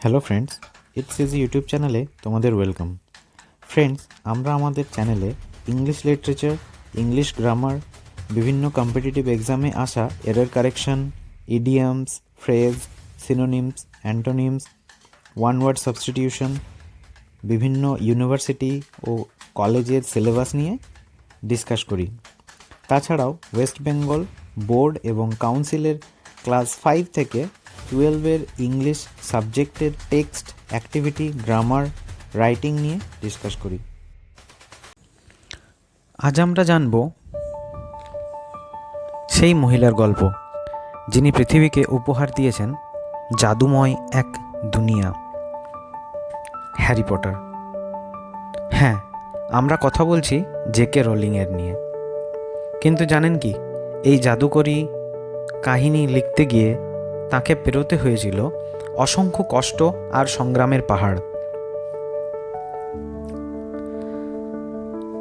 Hello friends it's is YouTube চ্যানেলে তোমাদের welcome friends আমরা আমাদের চ্যানেলে ইংলিশ লিটারেচার ইংলিশ গ্রামার বিভিন্ন কম্পিটিটিভ এক্সামে আসা error correction idioms phrase synonyms antonyms one word substitution বিভিন্ন ইউনিভার্সিটি ও কলেজের সিলেবাস নিয়ে ডিসকাস করি। তাছাড়াও ওয়েস্ট বেঙ্গল বোর্ড এবং কাউন্সিলের ক্লাস ফাইভ থেকে টুয়েলভের ইংলিশ সাবজেক্টের টেক্সট, অ্যাক্টিভিটি, গ্রামার, রাইটিং নিয়ে ডিসকাস করি। আজ আমরা জানব সেই মহিলার গল্প, যিনি পৃথিবীকে উপহার দিয়েছেন জাদুময় এক দুনিয়া। Harry Potter. হ্যাঁ আমরা কথা বলছি জেকে রোলিংয়ের নিয়ে। কিন্তু জানেন কি, এই জাদুকরী কাহিনী লিখতে গিয়ে তাকে পেরোতে হয়েছিল অসংখ্য কষ্ট আর সংগ্রামের পাহাড়।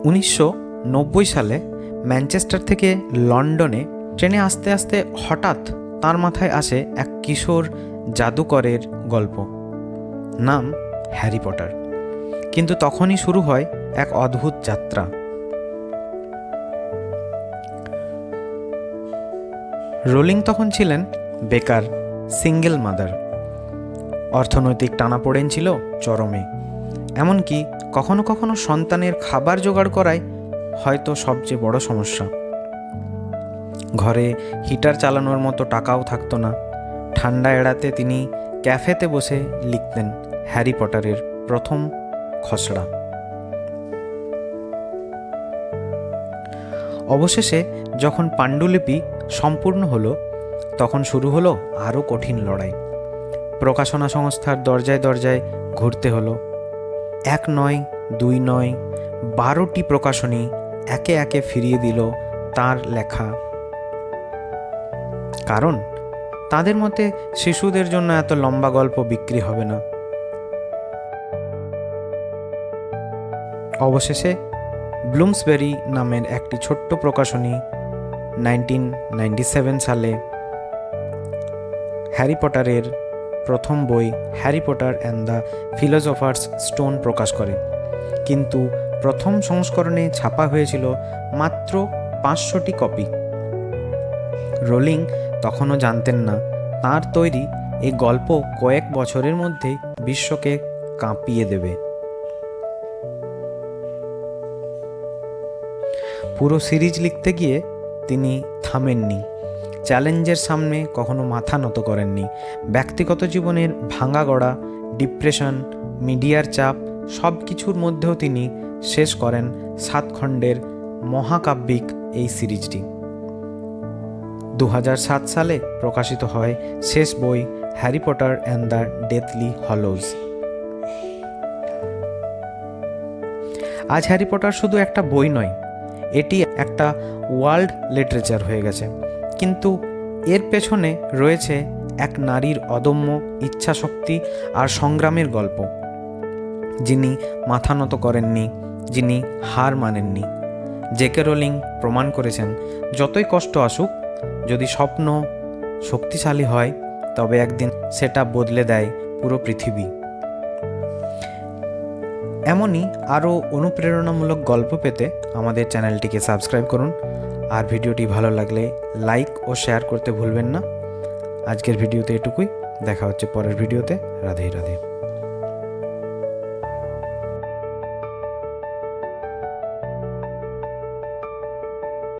উনিশশো নব্বই সালে ম্যানচেস্টার থেকে লন্ডনে ট্রেনে আস্তে আস্তে হঠাৎ তার মাথায় আসে এক কিশোর জাদুকরের গল্প। নাম হ্যারি পটার। কিন্তু তখনই শুরু হয় এক অদ্ভুত যাত্রা। রোলিং তখন ছিলেন বেকার। Single mother. অর্থনৈতিক টানাপোড়েন ছিল চরমে। এমনকি কখনো কখনো সন্তানের খাবার জোগাড় করাই হয়তো সবচেয়ে বড় সমস্যা। ঘরে হিটার চালানোর মতো টাকাও থাকতো না। ঠান্ডা এড়াতে তিনি ক্যাফেতে বসে লিখতেন হ্যারি পটারের প্রথম খসড়া। অবশেষে যখন পাণ্ডুলিপি সম্পূর্ণ হলো তখন শুরু হলো আরও কঠিন লড়াই। প্রকাশনা সংস্থার দরজায় দরজায় ঘুরতে হলো। এক নয়, দুই নয়, বারোটি প্রকাশনী একে একে ফিরিয়ে দিল তার লেখা। কারণ, তাদের মতে শিশুদের জন্য এত লম্বা গল্প বিক্রি হবে না। অবশেষে ব্লুমসবেরি নামের একটি ছোট্ট প্রকাশনী নাইনটিন সালে হ্যারি পটারের প্রথম বই Harry Potter and the philosopher's stone প্রকাশ করে। কিন্তু প্রথম সংস্করণে ছাপা হয়েছিল মাত্র পাঁচশোটি কপি। রোলিং তখনও জানতেন না, তার তৈরি এই গল্প কয়েক বছরের মধ্যে বিশ্বকে কাঁপিয়ে দেবে। পুরো সিরিজ লিখতে গিয়ে তিনি থামেননি। চ্যালেঞ্জের সামনে কখনো মাথা নত করেননি। ব্যক্তিগত জীবনের ভাঙা গড়া, ডিপ্রেশন, মিডিয়ার চাপ সব কিছুর মধ্যেও তিনি শেষ করেন সাত খণ্ডের মহাকাব্যিক এই সিরিজটি। দু হাজার সাত সালে প্রকাশিত হয় শেষ বই Harry Potter and the Deathly Hallows আজ হ্যারি পটার শুধু একটা বই নয়, এটি একটা ওয়ার্ল্ড লিটারেচার হয়ে গেছে। কিন্তু এর পেছনে রয়েছে এক নারীর অদম্য ইচ্ছাশক্তি আর সংগ্রামের গল্প। যিনি মাথা নত করেননি, যিনি হার মানেননি। জেকে রোলিং প্রমাণ করেছেন, যতই কষ্ট আসুক, যদি স্বপ্ন শক্তিশালী হয়, তবে একদিন সেটা বদলে দেয় পুরো পৃথিবী। এমনই আরও অনুপ্রেরণামূলক গল্প পেতে আমাদের চ্যানেলটিকে সাবস্ক্রাইব করুন। আর ভিডিওটি ভালো লাগলে লাইক ও শেয়ার করতে ভুলবেন না। আজকের ভিডিওতে এটুকুই। দেখা হচ্ছে পরের ভিডিওতে। রাধে রাধে।